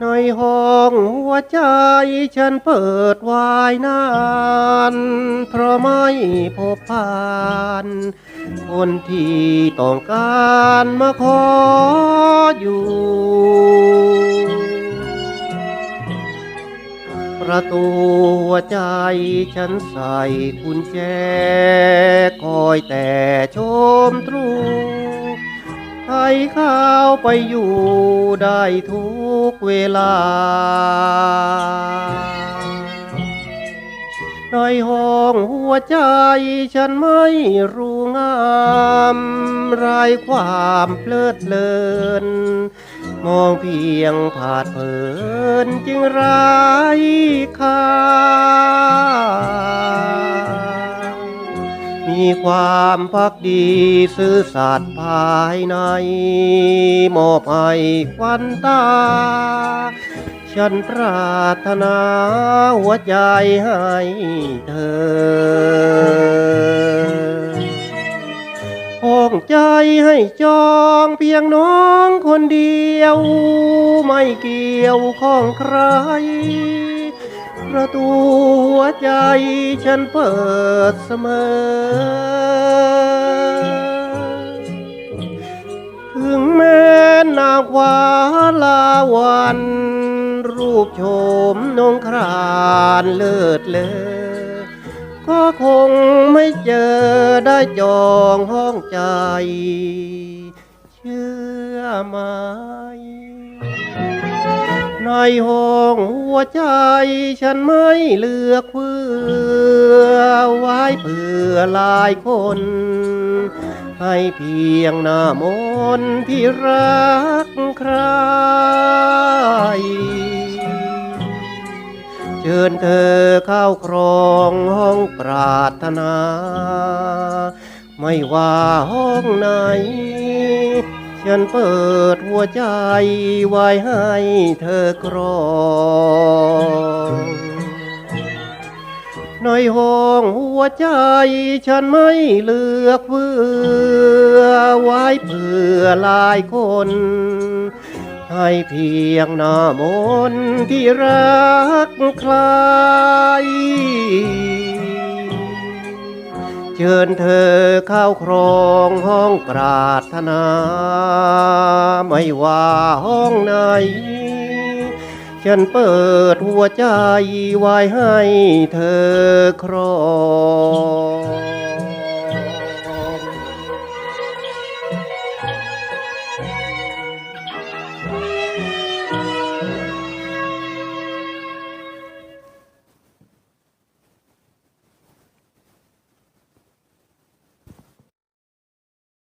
ในห้องหัวใจฉันเปิดวายนาน เพราะไม่พบผ่านคนที่ต้องการมาขออยู่ประตูหัวใจฉันใส่กุญแจ คอยแต่ชมตรู ข้าไปอยู่ได้ทุกเวลา ในห้องหัวใจฉันไม่รู้งามไรความเพลิดเพลิน มองเพียงผาดเผินจึงไร้ค่า มีความพักดีซื่อสัตย์ภายใน มอบให้ควันตา ฉันปรารถนาหัวใจให้เธอห้องใจให้จองเพียงน้องคนเดียว ไม่เกี่ยวข้องใคร ประตูหัวใจฉันเปิดเสมอ ถึงแม้นางฟ้าลาวัน รูปโฉมนงครานเลิศเลอก็คงไม่เจอได้จองห้องใจ เชื่อไหม ในห้องหัวใจฉันไม่เลือกเพื่อไว้เพื่อหลายคน ให้เพียงหน้ามนที่รักใคร เชิญเธอเข้าครองห้องปรารถนา ไม่ว่าห้องไหน ฉันเปิดหัวใจไว้ให้เธอครองในห้องหัวใจฉันไม่เลือกเพื่อไว้เพื่อหลายคน ให้เพียงหน้ามนที่รักใคร ชิญเธอเข้าครองห้องปรารถนา ไม่ว่าห้องไหน ฉันเปิดหัวใจไว้ให้เธอครอง